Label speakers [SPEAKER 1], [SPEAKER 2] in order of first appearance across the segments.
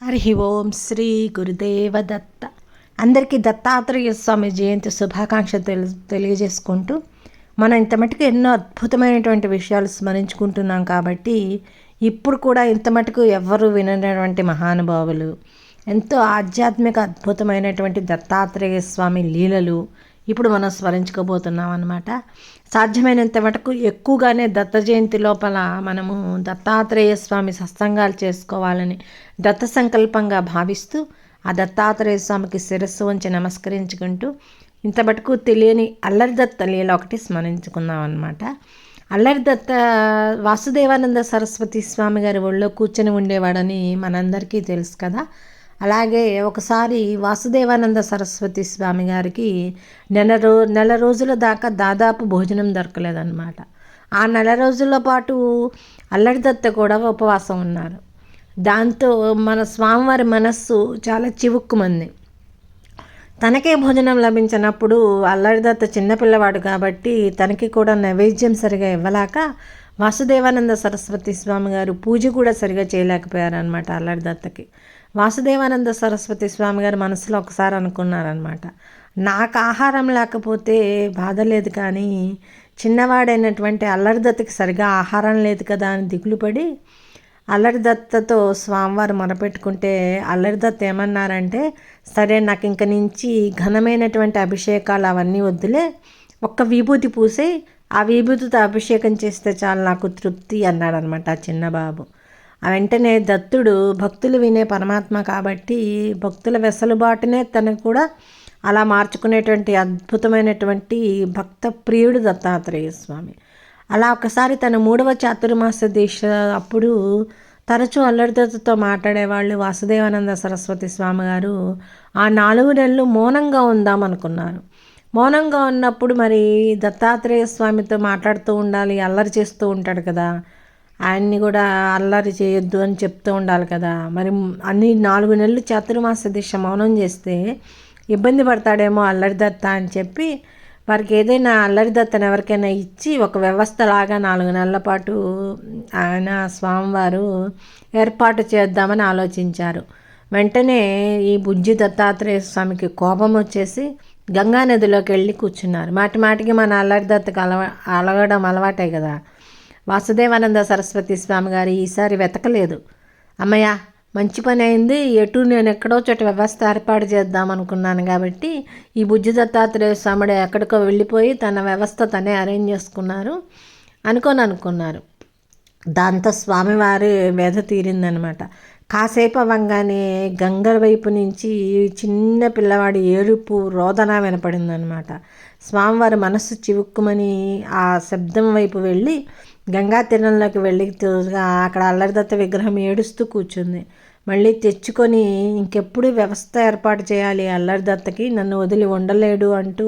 [SPEAKER 1] హరి ఓం శ్రీ గురుదేవ దత్త అందరికీ దత్తాత్రేయ స్వామి జయంతి శుభాకాంక్ష తెలి తెలియజేసుకుంటూ మనం ఇంత మటుకు ఎన్నో అద్భుతమైనటువంటి విషయాలు స్మరించుకుంటున్నాం కాబట్టి ఇప్పుడు కూడా ఇంత మటుకు ఎవ్వరు వినటువంటి మహానుభావులు ఎంతో ఆధ్యాత్మిక అద్భుతమైనటువంటి దత్తాత్రేయ స్వామి లీలలు ఇప్పుడు మనం స్మరించుకోబోతున్నాం అనమాట సాధ్యమైనంత మటుకు ఎక్కువగానే దత్త జయంతి లోపల మనము దత్తాత్రేయ స్వామి సత్సంగాలు చేసుకోవాలని దత్త సంకల్పంగా భావిస్తూ ఆ దత్తాత్రేయ స్వామికి శిరస్సు వంచి నమస్కరించుకుంటూ ఇంత మటుకు తెలియని అల్లరి దత్త లీల ఒకటి స్మరించుకుందాం అనమాట అల్లరి దత్త వాసుదేవానంద సరస్వతి స్వామి గారి ఒళ్ళో కూర్చొని ఉండేవాడని మనందరికీ తెలుసు కదా. అలాగే ఒకసారి వాసుదేవానంద సరస్వతి స్వామి గారికి నెల రో నెల రోజుల దాకా దాదాపు భోజనం దొరకలేదన్నమాట. ఆ నెల రోజుల పాటు అల్లడి దత్త కూడా ఉపవాసం ఉన్నారు. దాంతో మన స్వామివారి మనస్సు చాలా చివుక్కుమంది. తనకే భోజనం లభించినప్పుడు అల్లడిదత్త చిన్నపిల్లవాడు కాబట్టి తనకి కూడా నైవేద్యం సరిగా ఇవ్వలేక వాసుదేవానంద సరస్వతి స్వామి గారు పూజ కూడా సరిగా చేయలేకపోయారనమాట అల్లడిదత్తకి వాసుదేవానంద సరస్వతి స్వామి గారు మనసులో ఒకసారి అనుకున్నారనమాట నాకు ఆహారం లేకపోతే బాధ లేదు కానీ చిన్నవాడైనటువంటి అల్లరిదత్తకి సరిగా ఆహారం లేదు కదా అని దిగులుపడి అల్లరిదత్తతో స్వామివారు మొరపెట్టుకుంటే అల్లరిదత్త ఏమన్నారంటే సరే నాకు ఇంక నుంచి ఘనమైనటువంటి అభిషేకాలు అవన్నీ వద్దులే ఒక్క విభూతి పూసే ఆ విభూతితో అభిషేకం చేస్తే చాలు నాకు తృప్తి అన్నాడనమాట ఆ చిన్నబాబు. వెంటనే దత్తుడు భక్తులు వినే పరమాత్మ కాబట్టి భక్తుల వెసలుబాటునే తనకు కూడా అలా మార్చుకునేటువంటి అద్భుతమైనటువంటి భక్త ప్రియుడు దత్తాత్రేయ స్వామి. అలా ఒకసారి తన మూడవ చాతుర్మాస దీక్ష అప్పుడు తరచూ అల్లరిదత్తతో మాట్లాడేవాళ్ళు వాసుదేవానంద సరస్వతి స్వామి గారు ఆ నాలుగు నెలలు మౌనంగా ఉందామనుకున్నారు. మౌనంగా ఉన్నప్పుడు మరి దత్తాత్రేయ స్వామితో మాట్లాడుతూ ఉండాలి అల్లరి చేస్తూ ఉంటాడు కదా. ఆయన్ని కూడా అల్లరి చేయొద్దు అని చెప్తూ ఉండాలి కదా. మరి అన్ని నాలుగు నెలలు చాతుర్మాస దిశ మౌనం చేస్తే ఇబ్బంది పడతాడేమో అల్లరి దత్త అని చెప్పి వారికి ఏదైనా అల్లరిదత్తను ఎవరికైనా ఇచ్చి ఒక వ్యవస్థలాగా నాలుగు నెలల పాటు ఆయన స్వామివారు ఏర్పాటు చేద్దామని ఆలోచించారు. వెంటనే ఈ బుజ్జి దత్తాత్రేయ స్వామికి కోపం వచ్చేసి గంగా నదిలోకి వెళ్ళి కూర్చున్నారు. మాటి మాటికి మన అల్లరి అలవ అలవా అలగడం అలవాటే కదా. వాసుదేవానంద సరస్వతి స్వామి గారు ఈసారి వెతకలేదు. అమ్మయ్య మంచి పని అయింది. ఎటు నేను ఎక్కడో చోట వ్యవస్థ ఏర్పాటు చేద్దాం అనుకున్నాను కాబట్టి ఈ బుజ్జి దత్తాత్రేయ స్వాముడు ఎక్కడికో వెళ్ళిపోయి తన వ్యవస్థ తనే అరేంజ్ చేసుకున్నారు అనుకొని అనుకున్నారు. దాంతో స్వామివారి వేధ తీరిందనమాట. కాసేపు అవ్వగానే గంగ వైపు నుంచి చిన్న పిల్లవాడి ఏడుపు రోదన వినపడిందనమాట స్వామివారి మనస్సు చివుక్కుమని ఆ శబ్దం వైపు వెళ్ళి గంగా తీరంలోకి వెళ్ళి అక్కడ అల్లరిదత్త విగ్రహం ఏడుస్తూ కూర్చుంది. మళ్ళీ తెచ్చుకొని ఇంకెప్పుడు వ్యవస్థ ఏర్పాటు చేయాలి అల్లరిదత్తకి? నన్ను వదిలి ఉండలేడు అంటూ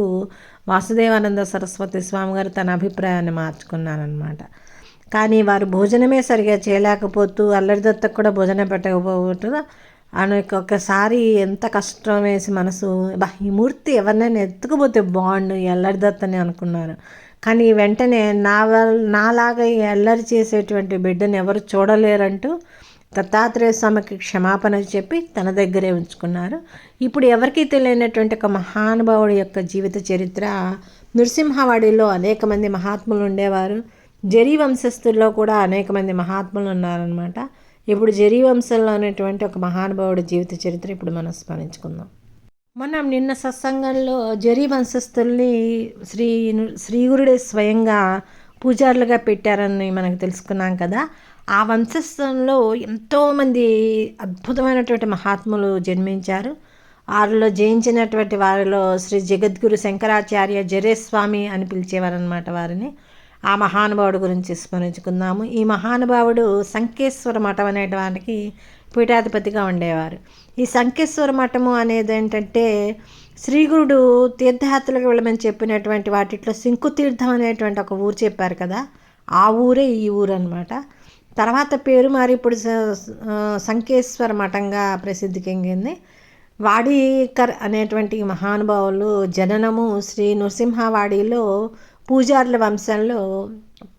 [SPEAKER 1] వాసుదేవానంద సరస్వతి స్వామి గారు తన అభిప్రాయాన్ని మార్చుకున్నారనమాట కానీ వారు భోజనమే సరిగా చేయలేకపోతూ అల్లరిదత్తకు కూడా భోజనం పెట్టకపోవటం ఆయనకి ఒకసారి ఎంత కష్టం వేసి మనసు బా ఈ మూర్తి ఎవరినైనా ఎత్తుకుపోతే బాగుండు ఎల్లరిదత్తని అనుకున్నారు కానీ వెంటనే నా నాలాగా అల్లరి చేసేటువంటి బిడ్డను ఎవరు చూడలేరంటూ దత్తాత్రేయ స్వామికి క్షమాపణ చెప్పి తన దగ్గరే ఉంచుకున్నారు. ఇప్పుడు ఎవరికీ తెలియనటువంటి ఒక మహానుభావుడి యొక్క జీవిత చరిత్ర నృసింహవాడిలో అనేక మంది మహాత్ములు ఉండేవారు. జరీ వంశస్థుల్లో కూడా అనేక మంది మహాత్ములు ఉన్నారనమాట ఇప్పుడు జరీ వంశంలో అనేటువంటి ఒక మహానుభావుడి జీవిత చరిత్ర ఇప్పుడు మనం స్మరించుకుందాం. మనం నిన్న సత్సంగంలో జరీ వంశస్థుల్ని శ్రీ శ్రీగురుడే స్వయంగా పూజారులుగా పెట్టారని మనకు తెలుసుకున్నాం కదా. ఆ వంశస్థంలో ఎంతోమంది అద్భుతమైనటువంటి మహాత్ములు జన్మించారు. వారిలో జయించినటువంటి వారిలో శ్రీ జగద్గురు శంకరాచార్య జరేస్వామి అని పిలిచేవారనమాట వారిని. ఆ మహానుభావుడు గురించి స్మరించుకుందాము. ఈ మహానుభావుడు సంకేశ్వర మఠం అనేటువంటి పీఠాధిపతిగా ఉండేవారు. ఈ సంకేశ్వర మఠము అనేది ఏంటంటే శ్రీగురుడు తీర్థయాత్రలకు వెళ్ళమని చెప్పినటువంటి వాటిట్లో శంకుతీర్థం అనేటువంటి ఒక ఊరు చెప్పారు కదా ఆ ఊరే ఈ ఊరు అనమాట తర్వాత పేరు మారి ఇప్పుడు సంకేశ్వర మఠంగా ప్రసిద్ధి చెందింది. వాడీకర్ అనేటువంటి మహానుభావులు జననము శ్రీ నృసింహవాడిలో పూజారుల వంశంలో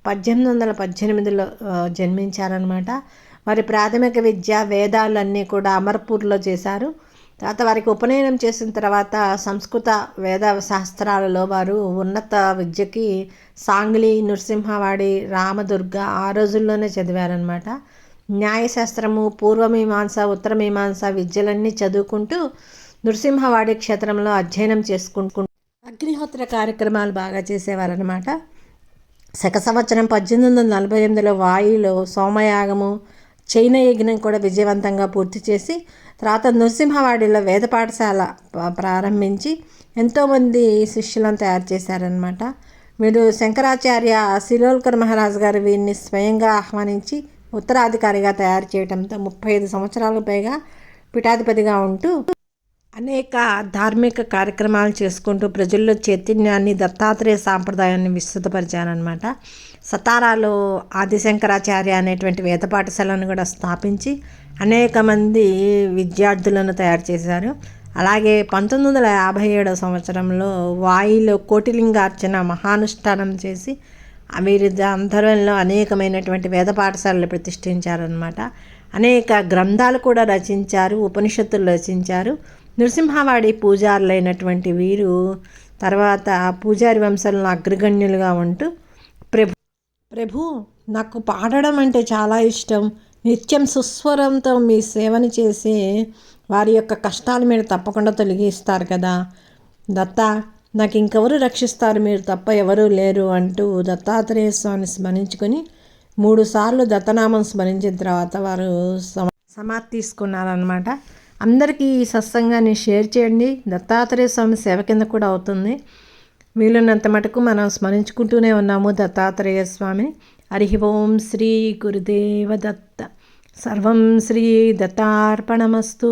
[SPEAKER 1] పద్దెనిమిది వందల పద్దెనిమిదిలో జన్మించారనమాట వారి ప్రాథమిక విద్య వేదాలన్నీ కూడా అమర్పూర్లో చేశారు. తర్వాత వారికి ఉపనయనం చేసిన తర్వాత సంస్కృత వేద శాస్త్రాలలో వారు ఉన్నత విద్యకి సాంగ్లీ నృసింహవాడి రామదుర్గ ఆ రోజుల్లోనే చదివారనమాట న్యాయశాస్త్రము పూర్వమీమాంస ఉత్తరమీమాంస విద్యలన్నీ చదువుకుంటూ నృసింహవాడి క్షేత్రంలో అధ్యయనం చేసుకుంటూ అగ్నిహోత్ర కార్యక్రమాలు బాగా చేసేవారనమాట శక సంవత్సరం పద్దెనిమిది వందల నలభై ఎనిమిదిలో వాయులో సోమయాగము చైన యజ్ఞం కూడా విజయవంతంగా పూర్తి చేసి తర్వాత నృసింహవాడిలో వేద పాఠశాల ప్రారంభించి ఎంతోమంది శిష్యులను తయారు చేశారనమాట వీరు శంకరాచార్య శిలోల్కర్ మహారాజు గారు వీరిని స్వయంగా ఆహ్వానించి ఉత్తరాధికారిగా తయారు చేయడంతో ముప్పై ఐదు సంవత్సరాలకు పైగా పీఠాధిపతిగా ఉంటూ అనేక ధార్మిక కార్యక్రమాలు చేసుకుంటూ ప్రజల్లో చైతన్యాన్ని దత్తాత్రేయ సాంప్రదాయాన్ని విస్తృతపరిచారనమాట సతారాలో ఆదిశంకరాచార్య అనేటువంటి వేద పాఠశాలను కూడా స్థాపించి అనేక మంది విద్యార్థులను తయారు చేశారు. అలాగే పంతొమ్మిది వందల యాభై ఏడవ సంవత్సరంలో వాయిలో కోటిలింగార్చన మహానుష్ఠానం చేసి వీరి ఆంధ్రంలో అనేకమైనటువంటి వేద పాఠశాలలు ప్రతిష్ఠించారనమాట అనేక గ్రంథాలు కూడా రచించారు ఉపనిషత్తులు రచించారు. నృసింహవాడి పూజారులైనటువంటి వీరు తర్వాత పూజారి వంశంలో అగ్రగణ్యులుగా ఉంటూ ప్రభు ప్రభు నాకు పాడడం అంటే చాలా ఇష్టం. నిత్యం సుస్వరంతో మీ సేవను చేసి వారి యొక్క కష్టాలు మీరు తప్పకుండా తొలగిస్తారు కదా. దత్త నాకు ఇంకెవరు రక్షిస్తారు? మీరు తప్ప ఎవరూ లేరు అంటూ దత్తాత్రేయ స్వామిని స్మరించుకొని మూడు సార్లు దత్తనామం స్మరించిన తర్వాత వారు సమాధి తీసుకున్నారనమాట అందరికీ ఈ సత్సంగాన్ని షేర్ చేయండి. దత్తాత్రేయ స్వామి సేవ కింద కూడా అవుతుంది. వీలున్నంత మటుకు మనం స్మరించుకుంటూనే ఉన్నాము దత్తాత్రేయ స్వామి. హరి ఓం శ్రీ గురుదేవ దత్త సర్వం శ్రీ దత్తార్పణమస్తు.